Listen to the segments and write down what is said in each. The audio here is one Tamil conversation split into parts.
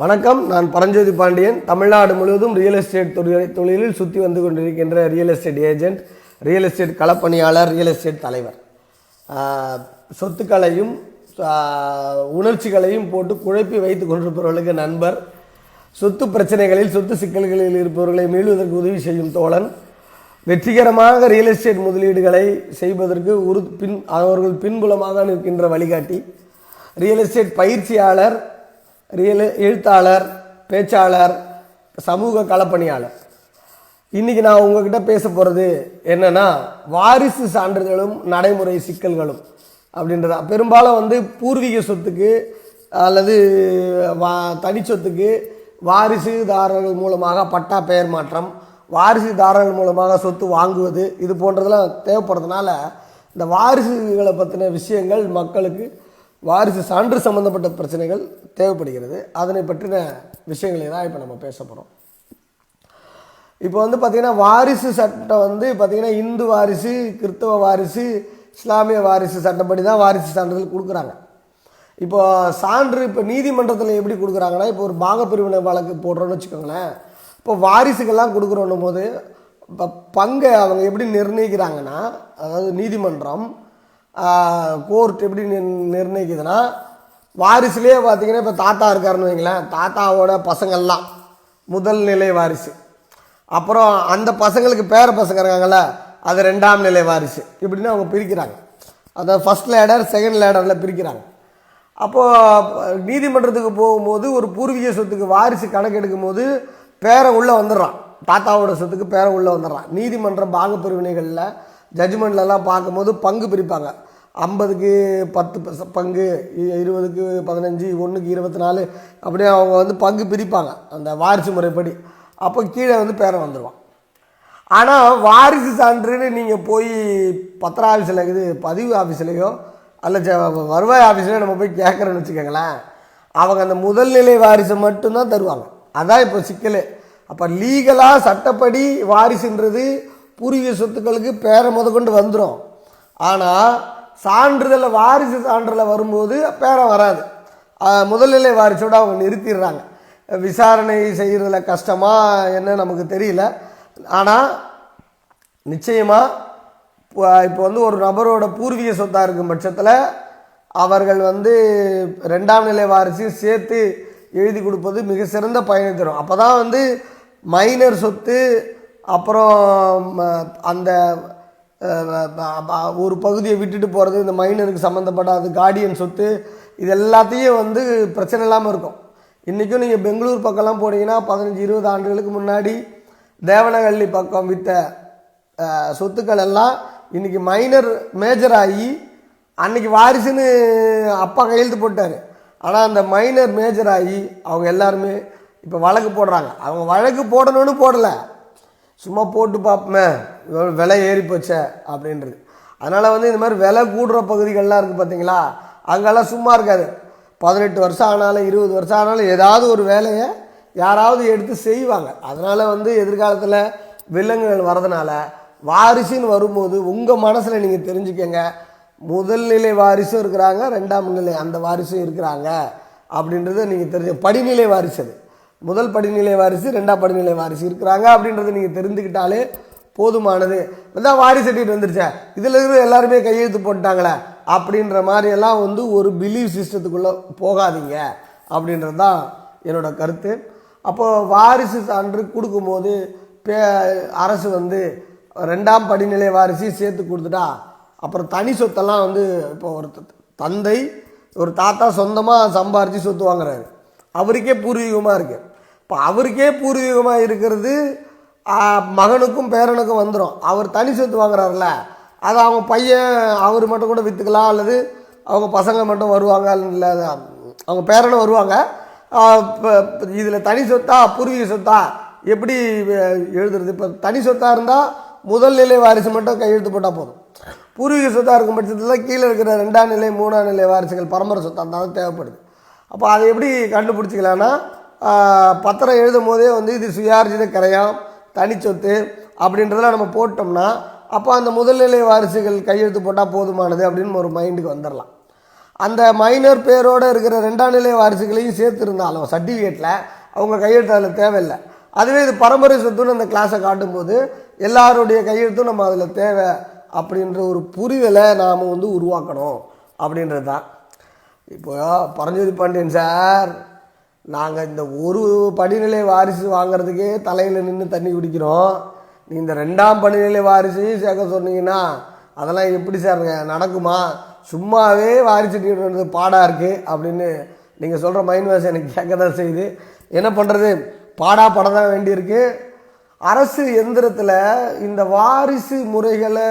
வணக்கம். நான் பரஞ்சோதி பாண்டியன். தமிழ்நாடு முழுவதும் ரியல் எஸ்டேட் தொழில் தொழிலில் சுற்றி வந்து கொண்டிருக்கின்ற real estate agent real estate களப்பணியாளர் real estate தலைவர். சொத்துக்களையும் உணர்ச்சிகளையும் போட்டு குழப்பி வைத்து கொண்டிருப்பவர்களுக்கு நண்பர் சொத்து பிரச்சனைகளில் சொத்து சிக்கல்களில் இருப்பவர்களை மீளுவதற்கு உதவி செய்யும் தோழன் வெற்றிகரமாக ரியல் எஸ்டேட் முதலீடுகளை செய்வதற்கு உரு பின் அவர்கள் பின்புலமாக நிற்கின்ற வழிகாட்டி ரியல் எஸ்டேட் பயிற்சியாளர் ரியல் எழுத்தாளர் பேச்சாளர் சமூக களப்பணியாளர். இன்றைக்கி நான் உங்ககிட்ட பேச போகிறது என்னென்னா வாரிசு சான்றிதழும் நடைமுறை சிக்கல்களும் அப்படின்றதா. பெரும்பாலும் வந்து பூர்வீக சொத்துக்கு அல்லது வா தனி சொத்துக்கு வாரிசுதாரர்கள் மூலமாக பட்டா பெயர் மாற்றம் வாரிசுதாரர்கள் மூலமாக சொத்து வாங்குவது இது போன்றதெல்லாம் தேவைப்படுறதுனால இந்த வாரிசுகளை பற்றின விஷயங்கள் மக்களுக்கு வாரிசு சான்று சம்பந்தப்பட்ட பிரச்சனைகள் தேவைப்படுகிறது. அதனை பற்றின விஷயங்களை தான் இப்போ நம்ம பேச போகிறோம் இப்போ வந்து பார்த்திங்கன்னா வாரிசு சட்டம் வந்து பார்த்திங்கன்னா இந்து வாரிசு கிறிஸ்தவ வாரிசு இஸ்லாமிய வாரிசு சட்டப்படி தான் வாரிசு சான்றிதழ் கொடுக்குறாங்க. இப்போ சான்று இப்போ நீதிமன்றத்தில் எப்படி கொடுக்குறாங்கன்னா இப்போ ஒரு பாகப்பிரிவினை வழக்கு போடுறோன்னு வச்சுக்கோங்களேன். இப்போ வாரிசுக்கெல்லாம் கொடுக்குறோன்னும் போது இப்போ பங்கை அவங்க எப்படி நிர்ணயிக்கிறாங்கன்னா அதாவது நீதிமன்றம் கோர்ட் எப்படி நிர்ணயிக்குதுன்னா வாரிசுலேயே பார்த்தீங்கன்னா இப்போ தாத்தா இருக்காருன்னு வைங்களேன் தாத்தாவோட பசங்கள்லாம் முதல் நிலை வாரிசு. அப்புறம் அந்த பசங்களுக்கு பேர பசங்க இருக்காங்கல்ல அது ரெண்டாம் நிலை வாரிசு. இப்படின்னு அவங்க பிரிக்கிறாங்க. அதாவது ஃபர்ஸ்ட் லேடர் செகண்ட் லேடரில் பிரிக்கிறாங்க. அப்போது நீதிமன்றத்துக்கு போகும்போது ஒரு பூர்வீக சொத்துக்கு வாரிசு கணக்கு எடுக்கும்போது பேரன் உள்ளே வந்துடுறான். தாத்தாவோட சொத்துக்கு பேரன் உள்ளே வந்துடுறான். நீதிமன்ற பாகப்பிரிவினைகளில் ஜட்ஜ்மெண்ட்லலாம் பார்க்கும்போது பங்கு பிரிப்பாங்க. ஐம்பதுக்கு பத்து பங்கு இருபதுக்கு பதினஞ்சு ஒன்றுக்கு இருபத்தி நாலு அப்படியே அவங்க வந்து பங்கு பிரிப்பாங்க அந்த வாரிசு முறைப்படி. அப்போ கீழே வந்து பேரை வந்துடுவான் ஆனால் வாரிசு சான்றுன்னு நீங்கள் போய் பத்திர ஆஃபீஸில் இது பதிவு ஆஃபீஸ்லேயோ அல்ல வருவாய் ஆஃபீஸ்லேயோ நம்ம போய் கேட்குறோன்னு வச்சுக்கோங்களேன். அவங்க அந்த முதல் நிலை வாரிசை மட்டும்தான் தருவாங்க. அதான் இப்போ சிக்கல். அப்போ லீகலாக சட்டப்படி வாரிசுன்றது பூர்வீக சொத்துக்களுக்கு பேரை முதற்கொண்டு வந்துடும் ஆனால் சான்றிதழ் வாரிசு சான்றிதழ் வரும்போது பேரை வராது. முதல்நிலை வாரிசோடு அவங்க நிறுத்திடுறாங்க. விசாரணை செய்கிறதுல கஷ்டமாக என்ன நமக்கு தெரியல. ஆனால் நிச்சயமாக இப்போ வந்து ஒரு நபரோட பூர்வீக சொத்தாக இருக்கும் பட்சத்தில் அவர்கள் வந்து ரெண்டாம் நிலை வாரிசையும் சேர்த்து எழுதி கொடுப்பது மிக சிறந்த பயனை தரும் அப்போ தான் வந்து மைனர் சொத்து அப்புறம் ம, அந்த ஒரு பகுதியை விட்டுட்டு போகிறது இந்த மைனருக்கு சம்மந்தப்பட்ட அது கார்டியன் சொத்து இது எல்லாத்தையும் வந்து பிரச்சனை இல்லாமல் இருக்கும். இன்றைக்கும் நீங்கள் பெங்களூர் பக்கம்லாம் போனீங்கன்னா பதினஞ்சு இருபது ஆண்டுகளுக்கு முன்னாடி தேவனஹள்ளி பக்கம் விற்ற சொத்துக்கள் எல்லாம் இன்னைக்கு மைனர் மேஜர் ஆகி அன்னைக்கு வாரிசுன்னு அப்பா கையெழுத்து போட்டார். ஆனால் அந்த மைனர் மேஜர் ஆகி அவங்க எல்லாருமே இப்போ வழக்கு போடுறாங்க. அவங்க வழக்கு போடணும்னு போடலை. சும்மா போட்டு பார்ப்போமே விலை ஏறி போச்சே அப்படின்றது. அதனால் வந்து இந்த மாதிரி விலை கூடுற பகுதிகள்லாம் இருக்குது பார்த்தீங்களா அங்கெல்லாம் சும்மா இருக்காது. பதினெட்டு வருஷம் ஆனாலும் இருபது வருஷம் ஆனாலும் ஏதாவது ஒரு வேலையை யாராவது எடுத்து செய்வாங்க. அதனால் வந்து எதிர்காலத்தில் வில்லங்குகள் வரதுனால வாரிசுன்னு வரும்போது உங்கள் மனசில் நீங்கள் தெரிஞ்சுக்கங்க. முதல் நிலை வாரிசும் இருக்கிறாங்க ரெண்டாம் நிலை அந்த வாரிசும் இருக்கிறாங்க அப்படின்றத நீங்கள் தெரிஞ்சு படிநிலை வாரிசு அது. முதல் படிநிலை வாரிசு ரெண்டாம் படிநிலை வாரிசு இருக்கிறாங்க அப்படின்றத நீங்கள் தெரிஞ்சுக்கிட்டாலே போதுமானது. இதான் வாரிசு சர்டிஃபிகேட் வந்துருச்சே. இதில் இருக்கிற எல்லாருமே கையெழுத்து போட்டாங்களே அப்படின்ற மாதிரி எல்லாம் வந்து ஒரு பிலீவ் சிஸ்டத்துக்குள்ளே போகாதீங்க. அப்படின்றது தான் என்னோடய கருத்து. அப்போது வாரிசு சான்று கொடுக்கும்போது பே அரசு வந்து ரெண்டாம் படிநிலை வாரிசையும் சேர்த்து கொடுத்துட்டா அப்புறம் தனி சொத்தெல்லாம் வந்து இப்போ ஒரு தந்தை ஒரு தாத்தா சொந்தமாக சம்பாரித்து சொத்து வாங்குறாரு. அவருக்கே பூர்வீகமாக இருக்குது இப்போ அவருக்கே பூர்வீகமாக இருக்கிறது மகனுக்கும் பேரனுக்கும் வந்துடும் அவர் தனி சொத்து வாங்குறாருல அதை அவங்க பையன் அவர் மட்டும் கூட விற்றுக்கலாம் அல்லது அவங்க பசங்க மட்டும் வருவாங்க இல்லை அவங்க பேரனும் வருவாங்க. இதில் தனி சொத்தா பூர்வீக சொத்தா எப்படி எழுதுறது? இப்போ தனி சொத்தாக இருந்தால் முதல் நிலை வாரிசு மட்டும் கையெழுத்து போட்டால் போதும். பூர்வீக சொத்தாக இருக்கும் பட்சத்தில் கீழே இருக்கிற ரெண்டாம் நிலை மூணாம் நிலை வாரிசுகள் பரம்பரை சொத்தாக இருந்தாலும் தேவைப்படுது. அப்போ அதை எப்படி கண்டுபிடிச்சிக்கலான்னா பத்திரம் எழுதும் போதே வந்து இது சுயார்ஜித கரையாம் தனிச்சொத்து அப்படின்றதெல்லாம் நம்ம போட்டோம்னா அப்போ அந்த முதல்நிலை வாரிசுகள் கையெழுத்து போட்டால் போதுமானது அப்படின்னு ஒரு மைண்டுக்கு வந்துடலாம் அந்த மைனர் பேரோட இருக்கிற ரெண்டாம் நிலை வாரிசுகளையும் சேர்த்துருந்தாலும் சர்டிஃபிகேட்டில் அவங்க கையெழுத்து அதில் தேவையில்லை. அதுவே இது பரம்பரை சொத்துன்னு அந்த கிளாஸை காட்டும்போது எல்லாருடைய கையெழுத்தும் நம்ம அதில் தேவை அப்படின்ற ஒரு புரிதலை நாம் வந்து உருவாக்கணும் அப்படின்றது தான் இப்போ பரஞ்சோதி பாண்டியன் சார் நாங்கள் இந்த ஒரு படிநிலை வாரிசு வாங்குறதுக்கே தலையில் நின்று தண்ணி குடிக்கிறோம். நீ இந்த ரெண்டாம் படிநிலை வாரிசையும் சேர்க்க சொன்னீங்கன்னா அதெல்லாம் எப்படி சார் நடக்குமா? சும்மாவே வாரிசு சர்டிஃபிகேட் பாடாக இருக்குது அப்படின்னு நீங்கள் சொல்கிற மைண்ட் வாஷ் எனக்கு கேட்க தான் செய்யுது. என்ன பண்ணுறது பாடா பட தான் வேண்டியிருக்கு. அரசு எந்திரத்தில் இந்த வாரிசு முறைகளை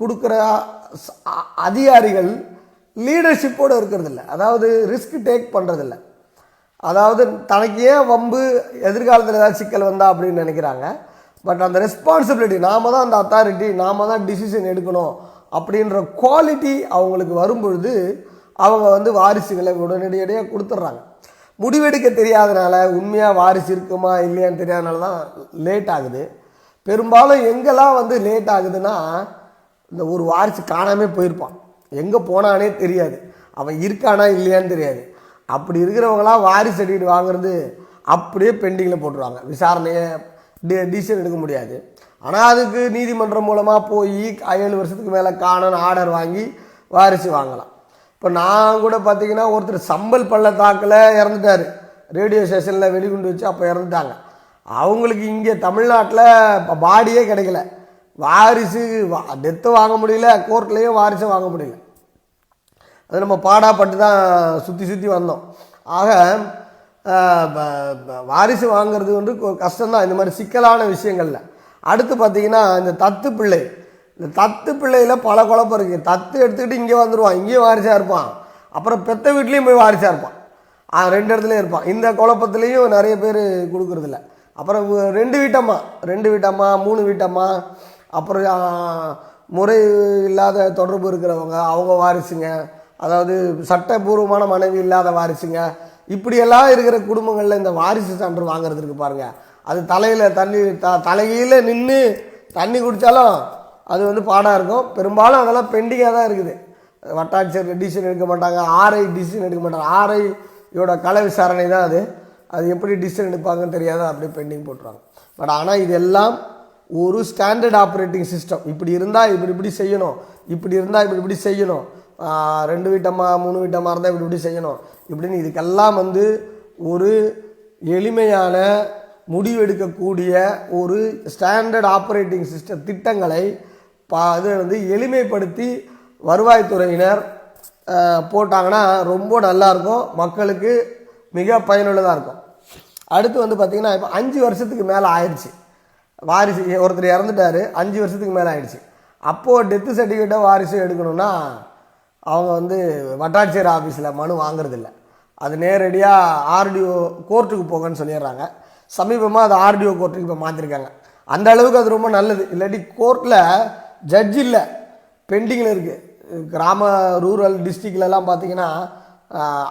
கொடுக்குற அ- அதிகாரிகள் லீடர்ஷிப்போடு இருக்கிறதில்ல. அதாவது ரிஸ்க் டேக் பண்ணுறதில்ல அதாவது தனக்கு ஏன் வம்பு எதிர்காலத்தில் ஏதாவது சிக்கல் வந்தா அப்படின்னு நினைக்கிறாங்க. பட் அந்த ரெஸ்பான்சிபிலிட்டி நாம தான் அந்த அத்தாரிட்டி நாம தான் டிசிஷன் எடுக்கணும் அப்படின்ற குவாலிட்டி அவங்களுக்கு வரும்பொழுது அவங்க வந்து வாரிசுகளை உடனடியாக கொடுத்துட்றாங்க. முடிவெடுக்க தெரியாதனால உண்மையாக வாரிசு இருக்குமா இல்லையான்னு தெரியாதனால தான் லேட் ஆகுது. பெரும்பாலும் எங்கெல்லாம் வந்து லேட் ஆகுதுன்னா இந்த ஒரு வாரிசு காணாமே போயிருப்பான். எங்கே போனானே தெரியாது. அவன் இருக்கானா இல்லையான்னு தெரியாது. அப்படி இருக்கிறவங்களாம் வாரிசு சர்டிஃபிகேட் வாங்குறது அப்படியே பெண்டிங்கில் போட்டுருவாங்க. விசாரணையை டி டிசிஷன் எடுக்க முடியாது. ஆனால் அதுக்கு நீதிமன்றம் மூலமாக போய் ஏழு வருஷத்துக்கு மேலே காணன் ஆர்டர் வாங்கி வாரிசு வாங்கலாம். இப்போ நான் கூட பார்த்தீங்கன்னா ஒருத்தர் சம்பல் பள்ளத்தாக்கில் இறந்துட்டார். ரேடியோ ஸ்டேஷனில் வெடிகுண்டு வச்சு அப்போ இறந்துட்டாங்க. அவங்களுக்கு இங்கே தமிழ்நாட்டில் இப்போ பாடியே கிடைக்கல. வாரிசு டெத்து வாங்க முடியல கோர்ட்லேயும் வாரிசை வாங்க முடியல. அது நம்ம பாடாப்பட்டு தான் சுற்றி சுற்றி வந்தோம். ஆக ப- வாரிசு வாங்குறது வந்து கொ- கஷ்டம்தான். இந்த மாதிரி சிக்கலான விஷயங்களில். அடுத்து பார்த்தீங்கன்னா இந்த தத்து பிள்ளை. இந்த தத்து பிள்ளையில் பல குழப்பம் இருக்குது தத்து எடுத்துக்கிட்டு இங்கே வந்துடுவான் இங்கேயும் வாரிசாக இருப்பான். அப்புறம் பெத்த வீட்லேயும் போய் வாரிசாக இருப்பான். ரெண்டு இடத்துலையும் இருப்பான். இந்த குழப்பத்துலேயும் நிறைய பேர் கொடுக்குறதில்ல. அப்புறம் ரெண்டு வீட்டம்மா. ரெண்டு வீட்டம்மா மூணு வீட்டம்மா. அப்புறம் முறை இல்லாத தொடர்பு இருக்கிறவங்க அவங்க வாரிசுங்க. அதாவது சட்டபூர்வமான மனைவி இல்லாத வாரிசுங்க. இப்படியெல்லாம் இருக்கிற குடும்பங்களில் இந்த வாரிசு சான்று வாங்குறதுக்கு பாருங்கள் பாருங்க. அது தலையில் தண்ணி த தலையில் நின்று தண்ணி குடித்தாலும் அது வந்து பாடாக இருக்கும். பெரும்பாலும் அதெல்லாம் பெண்டிங்காக தான் இருக்குது. வட்டாட்சியர் டிசிஷன் எடுக்க மாட்டாங்க. ஆர்ஐ டிசிஷன் எடுக்க மாட்டாங்க. ஆர்ஐயோட கலை விசாரணை தான் அது. அது எப்படி டிசிஷன் எடுப்பாங்கன்னு தெரியாது அப்படியே பெண்டிங் போட்டுருவாங்க. பட் ஆனால் இதெல்லாம் ஒரு ஸ்டாண்டர்ட் ஆப்ரேட்டிங் சிஸ்டம். இப்படி இருந்தால் இப்படி இப்படி செய்யணும். இப்படி இருந்தால் இப்படி இப்படி செய்யணும். ரெண்டு வீட்டம்மா மூணு வீட்டம்மா இருந்தால் இப்படி இப்படி செய்யணும். இப்படின்னு இதுக்கெல்லாம் வந்து ஒரு எளிமையான முடிவெடுக்கக்கூடிய ஒரு ஸ்டாண்டர்ட் ஆப்ரேட்டிங் சிஸ்டம் திட்டங்களை பா இது வந்து எளிமைப்படுத்தி வருவாய்த்துறையினர் போட்டாங்கன்னா ரொம்ப நல்லாயிருக்கும் மக்களுக்கு மிக பயனுள்ளதாக இருக்கும். அடுத்து வந்து பார்த்திங்கன்னா இப்போ அஞ்சு வருஷத்துக்கு மேலே ஆயிடுச்சு வாரிசு ஒருத்தர் இறந்துட்டாரு அஞ்சு வருஷத்துக்கு மேலே ஆயிடுச்சு அப்போது டெத்து சர்டிஃபிகேட்டை வாரிசு எடுக்கணும்னா அவங்க வந்து வட்டாட்சியர் ஆஃபீஸில் மனு வாங்குறதில்ல. அது நேரடியாக ஆர்டிஓ கோர்ட்டுக்கு போங்கன்னு சொல்லிடுறாங்க. சமீபமாக அது ஆர்டிஓ கோர்ட்டுக்கு இப்போ மாற்றிருக்காங்க அந்த அளவுக்கு அது ரொம்ப நல்லது. இல்லாட்டி கோர்ட்டில் ஜட்ஜ் இல்லை. பெண்டிங்கில் இருக்குது கிராம ரூரல் டிஸ்ட்ரிக்ட்லலாம் பார்த்தீங்கன்னா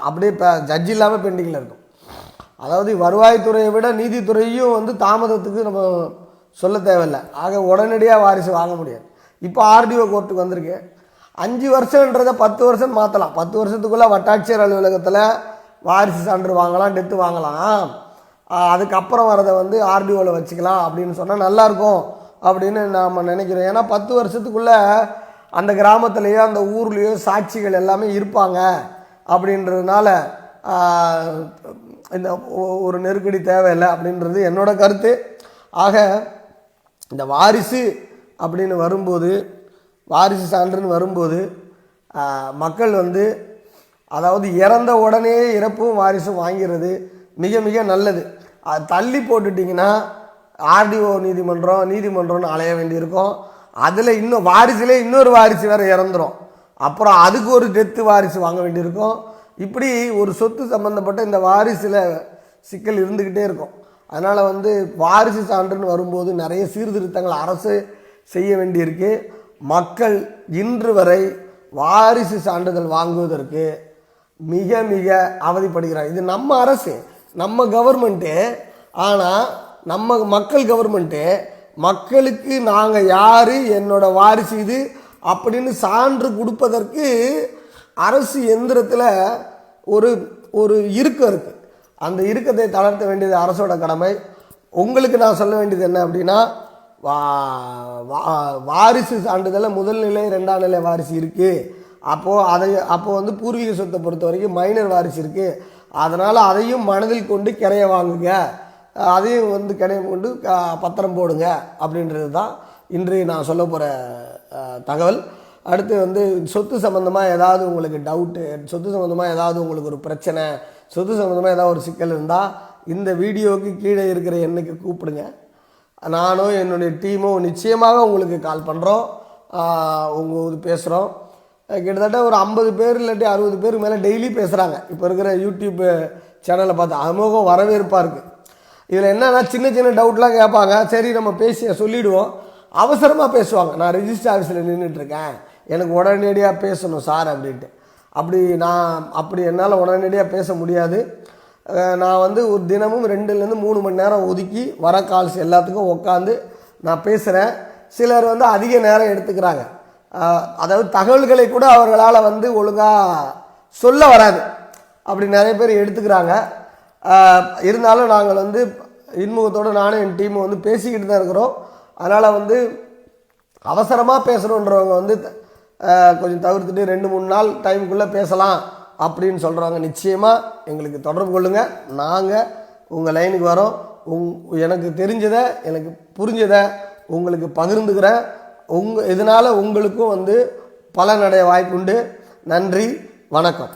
அப்படியே இப்போ ஜட்ஜ் இல்லாமல் பெண்டிங்கில் இருக்கும். அதாவது வருவாய்த்துறையை விட நீதித்துறையும் வந்து தாமதத்துக்கு நம்ம சொல்ல தேவையில்லை. ஆக உடனடியாக வாரிசு வாங்க முடியாது. இப்போ ஆர்டிஓ கோர்ட்டுக்கு வந்திருக்கு. அஞ்சு வருஷன்றதை பத்து வருஷம் மாற்றலாம் பத்து வருஷத்துக்குள்ளே வட்டாட்சியர் அலுவலகத்தில் வாரிசு சான்று வாங்கலாம் டெத்து வாங்கலாம். அதுக்கப்புறம் வரதை வந்து ஆர்டிஓவில் வச்சுக்கலாம் அப்படின்னு சொன்னால் நல்லாயிருக்கும் அப்படின்னு நாம் நினைக்கிறோம். ஏன்னா பத்து வருஷத்துக்குள்ளே அந்த கிராமத்துலேயோ அந்த ஊர்லேயோ சாட்சிகள் எல்லாமே இருப்பாங்க அப்படின்றதுனால இந்த ஒ- ஒரு நெருக்கடி தேவையில்லை அப்படின்றது என்னோட கருத்து. ஆக இந்த வாரிசு அப்படின்னு வரும்போது வாரிசு சான்றுன்னு வரும்போது மக்கள் வந்து அதாவது இறந்த உடனே இறப்பும் வாரிசும் வாங்கிறது மிக மிக நல்லது. அது தள்ளி போட்டுட்டிங்கன்னா ஆர்டிஓ நீதிமன்றம் நீதிமன்றம்னு அலைய வேண்டியிருக்கும். அதில் இன்னும் வாரிசுலே இன்னொரு வாரிசு வேறு இறந்துரும். அப்புறம் அதுக்கு ஒரு டெத்து வாரிசு வாங்க வேண்டியிருக்கும். இப்படி ஒரு சொத்து சம்மந்தப்பட்ட இந்த வாரிசில் சிக்கல் இருந்துக்கிட்டே இருக்கும். அதனால் வந்து வாரிசு சான்றுன்னு வரும்போது நிறைய சீர்திருத்தங்கள் அரசு செய்ய வேண்டியிருக்கு. மக்கள் இன்று வரை வாரிசு சான்றிதழ் வாங்குவதற்கு மிக மிக அவதிப்படுகிறார். இது நம்ம அரசு நம்ம கவர்மெண்ட்டு ஆனால் நம்ம மக்கள் கவர்மெண்ட்டு மக்களுக்கு நாங்கள் யார் என்னோட வாரிசு இது அப்படின்னு சான்று கொடுப்பதற்கு அரசு எந்திரத்தில் ஒரு ஒரு இறுக்கம் இருக்குது அந்த இறுக்கத்தை தளர்த்த வேண்டியது அரசோட கடமை. உங்களுக்கு நான் சொல்ல வேண்டியது என்ன அப்படின்னா வா வா- வாரிசு சான்றிதழில் முதல் நிலை ரெண்டாம் நிலை வாரிசு இருக்குது அப்போது அதை அப்போ வந்து பூர்வீக சொத்தை பொறுத்த வரைக்கும் மைனர் வாரிசு இருக்குது அதனால் அதையும் மனதில் கொண்டு கிரைய வாங்குங்க. அதையும் வந்து கிடையம் கொண்டு பத்திரம் போடுங்க அப்படின்றது தான் இன்று நான் சொல்ல போகிற தகவல். அடுத்து வந்து சொத்து சம்மந்தமாக ஏதாவது உங்களுக்கு டவுட்டு சொத்து சம்மந்தமாக ஏதாவது உங்களுக்கு ஒரு பிரச்சனை சொத்து சம்மந்தமாக ஏதாவது ஒரு சிக்கல் இருந்தால் இந்த வீடியோவுக்கு கீழே இருக்கிற எண்ணுக்கு கூப்பிடுங்க. நானும் என்னுடைய டீமும் நிச்சயமாக உங்களுக்கு கால் பண்ணுறோம் உங்கள் பேசுகிறோம் கிட்டத்தட்ட ஒரு ஐம்பது பேர் இல்லாட்டி அறுபது பேருக்கு மேலே டெய்லி பேசுகிறாங்க இப்போ இருக்கிற யூடியூப் சேனலை பார்த்து அமோகம் வரவேற்பாக இருக்குது இதில் என்னென்னா சின்ன சின்ன டவுட்லாம் கேட்பாங்க. சரி நம்ம பேசி சொல்லிவிடுவோம் அவசரமாக பேசுவாங்க. நான் ரெஜிஸ்டர் ஆஃபீஸில் நின்றுட்டுருக்கேன் எனக்கு உடனடியாக பேசணும் சார் அப்படின்ட்டு. அப்படி நான் அப்படி என்னால் உடனடியாக பேச முடியாது. நான் வந்து ஒரு தினமும் ரெண்டுலேருந்து மூணு மணி நேரம் ஒதுக்கி வர கால்ஸ் எல்லாத்துக்கும் உட்காந்து நான் பேசுகிறேன் சிலர் வந்து அதிக நேரம் எடுத்துக்கிறாங்க. அதாவது தகவல்களை கூட அவர்களால் வந்து ஒழுங்காக சொல்ல வராது. அப்படி நிறைய பேர் எடுத்துக்கிறாங்க. இருந்தாலும் நாங்கள் வந்து இன்முகத்தோடு நானும் என் டீமும் வந்து பேசிக்கிட்டு தான் இருக்கிறோம். அதனால் வந்து அவசரமாக பேசணுன்றவங்க வந்து கொஞ்சம் தவிர்த்துட்டு ரெண்டு மூணு நாள் டைமுக்குள்ளே பேசலாம். அப்படின்னு சொல்கிறவங்க நிச்சயமாக எங்களுக்கு தொடர்பு கொள்ளுங்கள் நாங்கள் உங்கள் லைனுக்கு வரோம். உங் எனக்கு தெரிஞ்சதை எனக்கு புரிஞ்சதை உங்களுக்கு பகிர்ந்துக்கிறேன். உங்கள் இதனால் உங்களுக்கும் வந்து பலனடைய வாய்ப்புண்டு. நன்றி. வணக்கம்.